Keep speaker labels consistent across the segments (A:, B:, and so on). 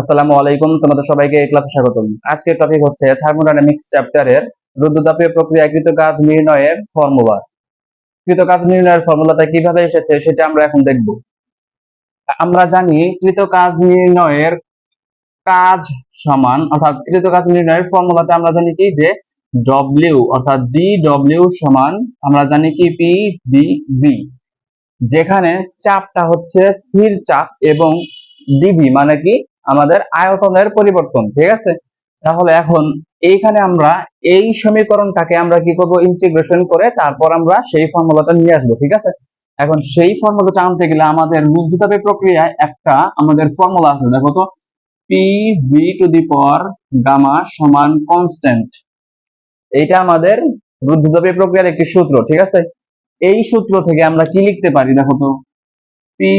A: আসসালামু আলাইকুম, তোমাদের সবাইকে এই ক্লাসে স্বাগতম। আজকের টপিক হচ্ছে থার্মোডাইনামিক্স চ্যাপ্টারের রুদ্রতাপীয় প্রক্রিয়া কৃতকাজ নির্ণয়ের ফর্মুলা কৃতকাজ নির্ণয়ের ফর্মুলাটা কীভাবে এসেছে সেটা আমরা এখন দেখব। আমরা জানি কৃতকাজ নির্ণয়ের কাজ সমান, অর্থাৎ কৃতকাজ নির্ণয়ের ফর্মুলাটা আমরা জানি কি যে ডব্লিউ অর্থাৎ ডি ডব্লিউ সমান, আমরা জানি কি পি ডি ভি যেখানে চাপটা হচ্ছে স্থির চাপ এবং ডিভি মানে কি? আমাদের আয়তনের পরিবর্তন, ঠিক আছে? তাহলে এখন এইখানে আমরা এই সমীকরণটাকে আমরা কি করব? ইন্টিগ্রেশন করে তারপর আমরা সেই ফর্মুলাটা নিয়ে আসব, ঠিক আছে? এখন সেই ফর্মুলাটা আনতে গেলে আমাদের রুদ্ধতাপের প্রক্রিয়ায়, একটা আমাদের ফর্মুলা আছে, দেখো তো P V to the power gamma সমান কনস্ট্যান্ট এইটা আমাদের রুদ্ধতাপীয় প্রক্রিয়ার একটি সূত্র, ঠিক আছে? এই সূত্র থেকে আমরা কি লিখতে পারি, দেখো তো? পি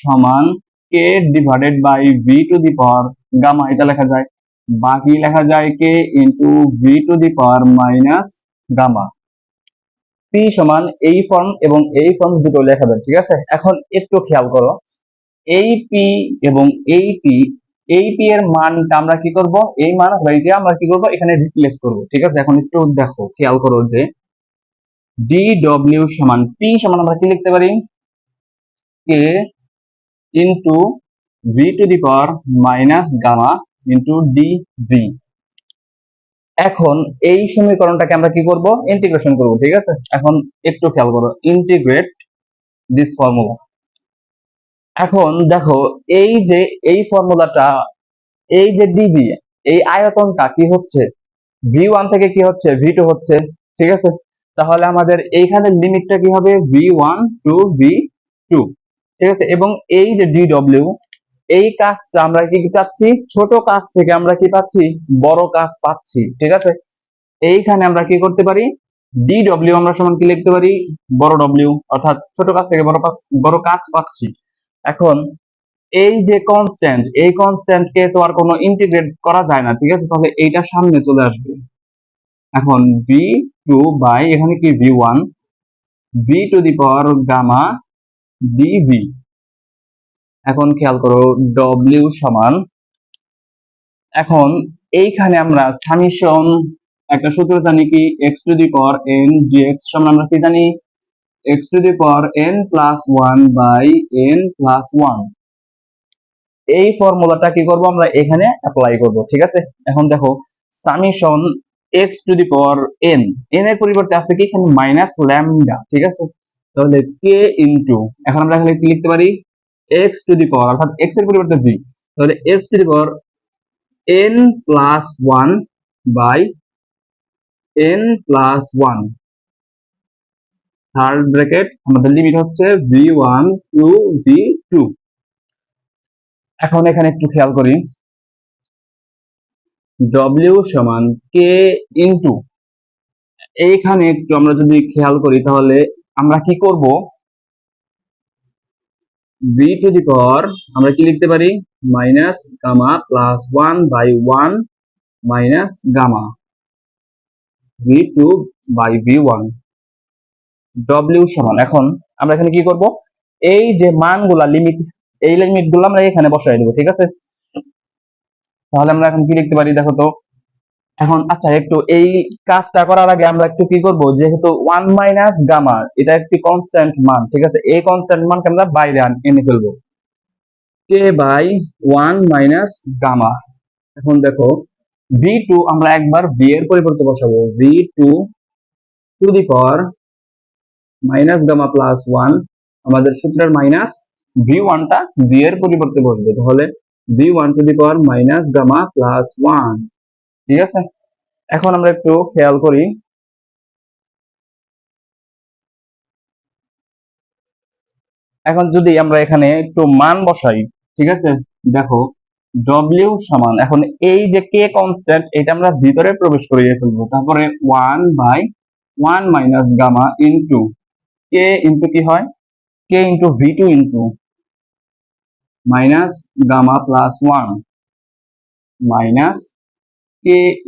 A: সমান K divided by V to the power gamma এটা লেখা যায়। বাকি লেখা যায় K into V to the power minus gamma P সমান এই ফর্ম এবং এই ফর্ম দুটো লেখা যায় ঠিক আছে? এখন একটু খেয়াল করো। এই পি এবং এই পি এই পি এর মানটা আমরা কি করব? এই মান এইটা আমরা কি করব? এখানে রিপ্লেস করব, ঠিক আছে? এখন একটু দেখো, খেয়াল করো যে ডি ডব্লিউ সমান পি সমান আমরা কি লিখতে পারি? K into V to the power minus gamma into d V এখন এই সমীকরণটাকে আমরা কি করব? ইন্টিগ্রেশন করব, ঠিক আছে? এখন একটু খেয়াল করো ইন্টিগ্রেট দিস ফর্মুলা এখন দেখো, এই যে, এই ফর্মুলাটা এই যে ডিভি এই আয়তনটা কি হচ্ছে? ভি ওয়ান থেকে কি হচ্ছে? ভি টু হচ্ছে, ঠিক আছে? তাহলে আমাদের এইখানে লিমিটটা কি হবে? V one to V two ঠিক আছে? এবং এই যে ডিডব্লিউ এই কাজটা আমরা কি পাচ্ছি? ছোট কাজ থেকে আমরা কি পাচ্ছি? বড় কাজ পাচ্ছি, ঠিক আছে? এইখানে আমরা কি করতে পারি? ডিডব্লিউ আমরা সমান কি লিখতে পারি? বড় ডব্লিউ অর্থাৎ ছোট কাজ থেকে বড় কাজ বড় কাজ পাচ্ছি। এখন এই যে কনস্ট্যান্ট এই কনস্ট্যান্ট কে তো আর কোনো ইন্টিগ্রেট করা যায় না, ঠিক আছে? তাহলে এইটা সামনে চলে আসবে। এখন ভি টু বাই এখানে কি V one V to the power gamma d V এখন খেয়াল করো ডব্লিউ সমান, এখন এইখানে আমরা সামিশন, একটা সূত্র জানি কি x to the power n d x সমান আমরা কি জানি? X to the power n plus one by n plus one এই ফর্মুলাটা কি করব? আমরা এখানে অ্যাপ্লাই করব, ঠিক আছে? এখন দেখো, summation x to the power n n এর পরিবর্তে আছে কি? এখানে মাইনাস ল্যামডা ঠিক আছে? তাহলে কে ইনটু এখন আমরা এখানে কি লিখতে পারি? এক্স টু দি পাওয়ার অর্থাৎ এক্সের পরিবর্তে ভি তাহলে x to the power n plus one by n plus one third bracket আমাদের লিমিট হচ্ছে V one to V two এখন এখানে একটু খেয়াল করি। ডব্লিউ সমান কে ইনটু এইখানে একটু আমরা যদি খেয়াল করি তাহলে আমরা কি করব? ভি টু দি পাওয়ার আমরা কি লিখতে পারি? Minus gamma plus one by one minus gamma V two by V one W সমান। এখন আমরা এখানে কি করব? এই যে মানগুলা লিমিট এই লিমিটগুলো আমরা এখানে বসাই দেবো, ঠিক আছে? তাহলে আমরা এখন কি লিখতে পারি? দেখো তো এখন আচ্ছা একটু এই কাজটা করার আগে আমরা একটু কি করব? যেহেতু ওয়ান মাইনাস গামা এটা একটি কনস্ট্যান্ট মান, ঠিক আছে? এই কনস্ট্যান্ট মানকে আমরা বাইরে এনে ফেলব। K by one minus gamma এখন দেখো ভি টু আমরা একবার ভি এর পরিবর্তে বসাবো। V two to the power minus gamma plus one আমাদের সূত্রের মাইনাস ভি ওয়ানটা ভি এর পরিবর্তে বসবে। তাহলে V one to the power minus gamma plus one ঠিক আছে? এখন আমরা একটু খেয়াল করি। এখন যদি আমরা এখানে একটু মান বসাই, ঠিক আছে? দেখো ডব্লিউ সমান, এখন এই যে কে কনস্ট্যান্ট এটা আমরা ভিতরে প্রবেশ করিয়ে ফেলব। তারপরে one by one minus gamma into K into কি হয়? K into V two into minus gamma plus one minus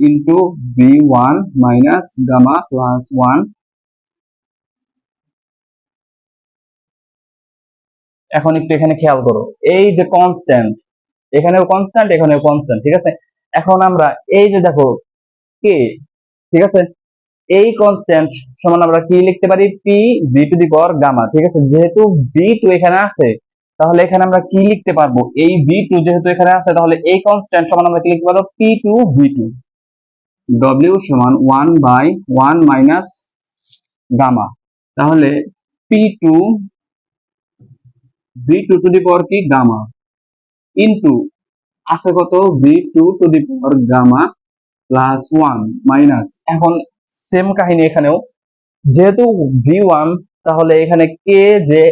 A: into V one minus gamma plus one এখন একটু এখানে খেয়াল করো। এই যে কনস্ট্যান্ট এখানেও কনস্ট্যান্ট এখানেও কনস্ট্যান্ট ঠিক আছে? এখন আমরা এই যে দেখো কে ঠিক আছে? এই কনস্ট্যান্ট সমান আমরা কি লিখতে পারি? P V to the power gamma ঠিক আছে? যেহেতু বি টু এখানে আছে তাহলে এখানে আমরা কি লিখতে পারব? এই ভি টু যেহেতু এখানে আছে, তাহলে এই কনস্ট্যান্ট সমান আমরা কি লিখতে পারব? P two V two W সমান one by one minus gamma তাহলে P two V two to the power কি? গামা ইন্টু আছে কত? V two to the power gamma plus one minus এখন সেম কাহিনী এখানেও। যেহেতু ভি ওয়ান তাহলে এখানে কে যে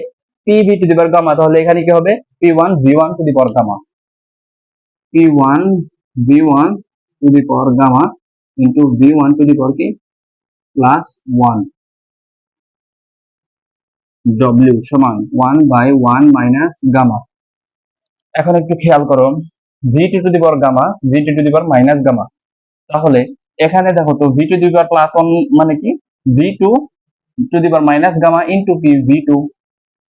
A: P V to the gamma তাহলে এখানে কি হবে? P one V one to the gamma P one V one to the gamma into V one to কি? প্লাস ওয়ান ডব্লিউ সমান one by one minus gamma এখন একটু খেয়াল করো V two to gamma V two to the power minus gamma তাহলে এখানে দেখো তো V to the plus one মানে কি? V two to the power minus gamma into কি ভি টু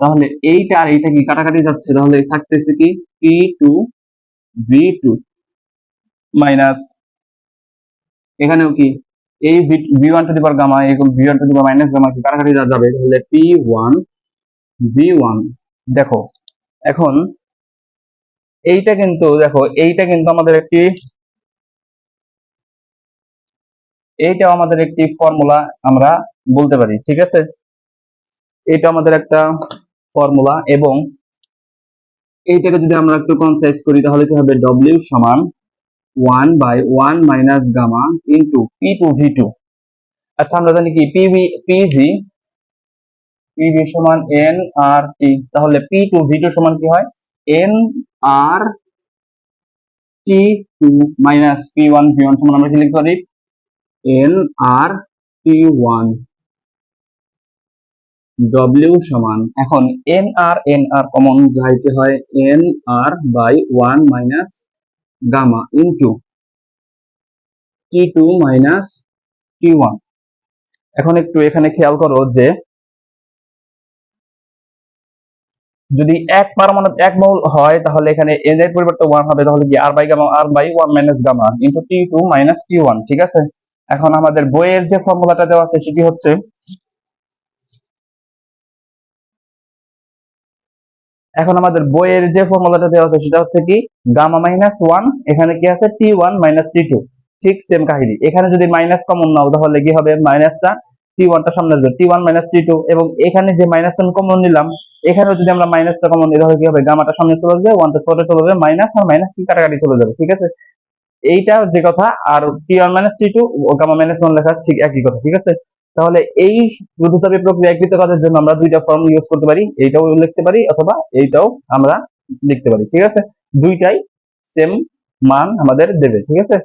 A: তাহলে এইটা আর এইটা কি কাটাকাটি যাচ্ছে? তাহলে থাকতেছে কি P two V two minus এখানেও কি? এই V one to the power gamma এগুলো V one to the power minus gamma কি কাটাকাটি যাবে? তাহলে পি ওয়ান ভি ওয়ান দেখো, এখন এইটা কিন্তু, দেখো, এইটা কিন্তু আমাদের একটি এইটা আমাদের একটি ফর্মুলা আমরা বলতে পারি, ঠিক আছে? এটা আমাদের একটা ফর্মুলা এবং এইটাকে যদি আমরা একটু কনসাইজ করি, তাহলে কি হবে? ডব্লিউ সমান one by one minus gamma into P two V two আচ্ছা আমরা জানি কি? P V P V P V সমান এন আর টি তাহলে পি টু ভি টু সমান কি হয়? N R T two minus P one V one সমান আমরা কি লিখতে পারি? N R T one W সমান, এখন n R n R common যাইতে হয় n R by one minus gamma into T two minus T one এখন একটু এখানে খেয়াল করো যে, যদি এক পারমাণু এক মৌল হয়, তাহলে এখানে এন এর পরিবর্তে ওয়ান হবে, তাহলে কি R by gamma R by one minus gamma into T two minus T one ঠিক আছে? এখন আমাদের বইয়ের যে ফর্মুলাটা দেওয়া আছে, সেটি হচ্ছে এখন আমাদের বইয়ের যে ফর্মুলাটা দেওয়া আছে, সেটা হচ্ছে কি? গামা মাইনাস ওয়ান এখানে কি আছে? T one minus T two ঠিক সেম কাহিনী। এখানে যদি মাইনাস কমন নাও, তাহলে কি হবে? মাইনাসটা টি ওয়ানটা সামনে আসবে। T one minus T two এবং এখানে যে মাইনাসটা কমন নিলাম, এখানেও যদি আমরা মাইনাসটা কমন নিই, তাহলে কি হবে? গামাটা সামনে চলে যাবে ওয়ানটা ছোটে চলে যাবে মাইনাস আর মাইনাস কি কাটাকাটি চলে যাবে? ঠিক আছে? এইটা যে কথা, আর T one minus T two gamma minus one লেখা ঠিক একই কথা, ঠিক আছে? তাহলে এই রুদ্ধতাপী প্রক্রিয়াকৃত কাজের জন্য আমরা দুইটা ফর্ম ইউজ করতে পারি, এইটাও লিখতে পারি অথবা এইটাও আমরা লিখতে পারি, ঠিক আছে? দুইটাই সেম মান আমাদের দেবে, ঠিক আছে?